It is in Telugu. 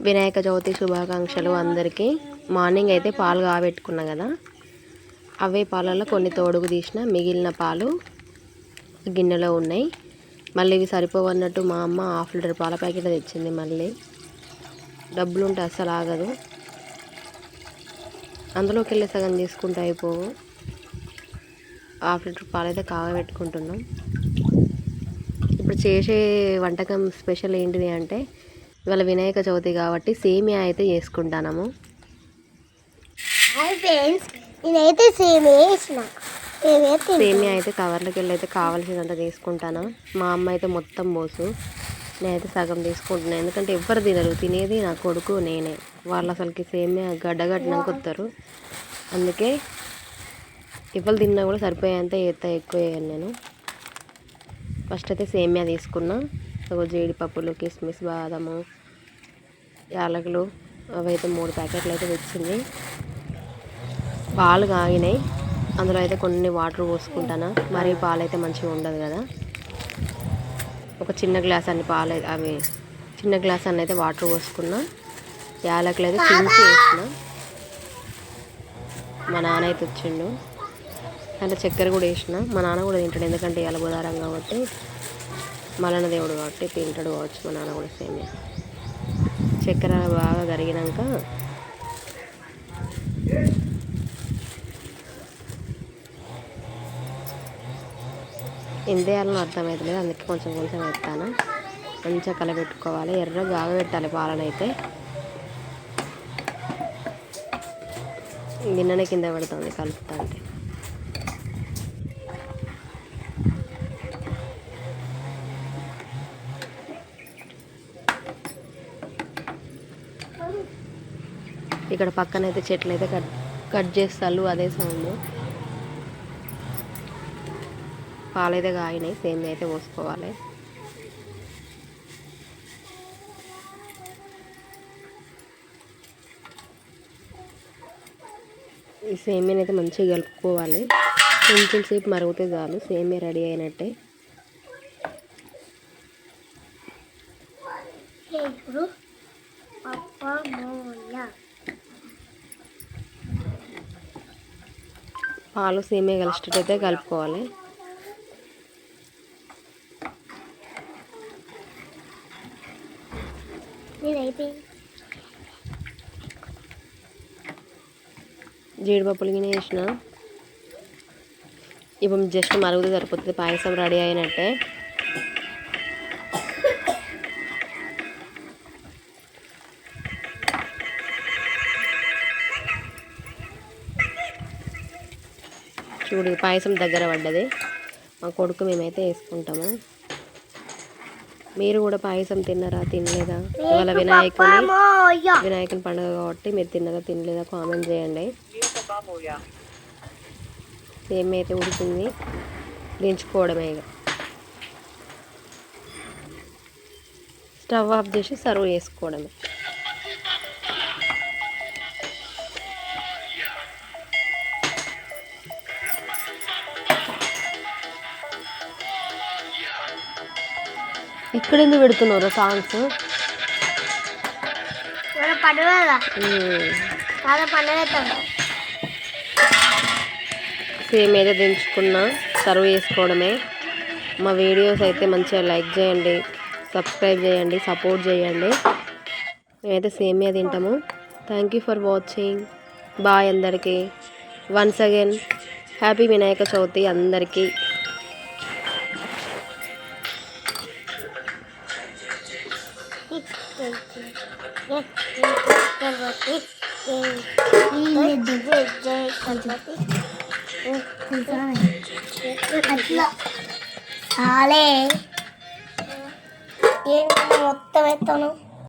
వినాయక చవితి శుభాకాంక్షలు అందరికీ. మార్నింగ్ అయితే పాలు కాబెట్టుకున్నా కదా. అవే పాలలో కొన్ని తోడుగు తీసిన మిగిలిన పాలు గిన్నెలో ఉన్నాయి. మళ్ళీ ఇవి సరిపోవన్నట్టు మా అమ్మ హాఫ్ లీటర్ పాల ప్యాకెట్ తెచ్చింది మళ్ళీ. డబ్బులు ఉంటే అస్సలు ఆగదు. అందులోకి వెళ్ళి సగం తీసుకుంటే అయిపోవు. హాఫ్ లీటర్ పాలు అయితే కాగబెట్టుకుంటున్నాం. ఇప్పుడు చేసే వంటకం స్పెషల్ ఏంటిది అంటే ఇవాళ వినాయక చవితి కాబట్టి సేమియా అయితే చేసుకుంటాము నేనైతే వేసిన సేమియా అయితే కవర్లోకి వెళ్ళి అయితే కావాల్సినంత తీసుకుంటాను మా అమ్మ అయితే మొత్తం పోసు. నేనైతే సగం తీసుకుంటున్నాను ఎందుకంటే ఎవ్వరు తినరు. తినేది నా కొడుకు నేనే. వాళ్ళు అసలుకి సేమియా గడ్డగట్టినాక వస్తారు అందుకే ఎవరు తిన్నా కూడా సరిపోయేంత ఎత్త ఎక్కువ నేను. ఫస్ట్ అయితే సేమియా తీసుకున్నా. జీడిపప్పులు కిస్మిస్ బాదము యాలకులు అవైతే మూడు ప్యాకెట్లు అయితే తెచ్చింది. పాలు కాగినాయి. అందులో అయితే కొన్ని వాటర్ పోసుకుంటాను. మరి పాలు అయితే మంచిగా ఉండదు కదా. ఒక చిన్న గ్లాస్ అన్ని పాలు అవి చిన్న గ్లాస్ అన్ని అయితే వాటర్ పోసుకున్నా. యాలకులు అయితే చించి వేసిన మా నాన్న అయితే వచ్చిండు. అంటే చక్కెర కూడా వేసిన. మా నాన్న కూడా తింటాడు. ఎందుకంటే ఇవాళ బుధారం కాబట్టి. మలన దేవుడు కాబట్టి తింటాడు కావచ్చు. మా నాన్న కూడా సేమియా చక్కెర బాగా కరిగినాక ఎంత వేయాలో అర్థమవుతలేదు. అందుకే కొంచెం కొంచెం వేస్తాను మంచిగా కలబెట్టుకోవాలి. ఎర్ర బాగా పెట్టాలి పాలనైతే గిన్నెనే కింద పెడుతుంది కలుపుతా అంటే ఇక్కడ పక్కన అయితే చెట్లు అయితే కట్ కట్ చేస్తారు అదే సౌండ్. పాలైతే కాగినాయి సేమ్ అయితే పోసుకోవాలి. ఈ సేమియాని అయితే మంచిగా కలుపుకోవాలి. కొంచెం సేపు మరుగుతే చాలు సేమియా రెడీ అయినట్టే. ఇప్పుడు పాలు సేమే కలిసేటట్టయితే కలుపుకోవాలి. జీడిపప్పులు గిన్నె వేసిన ఇప్పుడు జస్ట్ మరుగుతే సరిపోతుంది. పాయసం రెడీ అయినట్టే. చూడు పాయసం దగ్గర పడ్డది. మా కొడుకు మేమైతే వేసుకుంటాము. మీరు కూడా పాయసం తిన్నారా తినలేదా? ఇవాళ వినాయకుని వినాయకుని పండుగ కాబట్టి మీరు తిన్నదా తినలేదా కామెంట్ చేయండి. అయితే ఉడికింది దించుకోవడమే ఇక. స్టవ్ ఆఫ్ చేసి సర్వ్ చేసుకోవడమే. ఇక్కడ ఎందుకు పెడుతున్నారు సాంగ్స్ పండుగ సేమ్ ఏదో దించుకున్నా సర్వ్ చేసుకోవడమే. మా వీడియోస్ అయితే మంచిగా లైక్ చేయండి సబ్స్క్రైబ్ చేయండి సపోర్ట్ చేయండి. మేమైతే సేమియా తింటాము. Thank you for watching bye అందరికీ. Once again happy Vinayaka Chavithi అందరికీ. అట్లా చాలే ఏంటి మొత్తం ఎత్తాను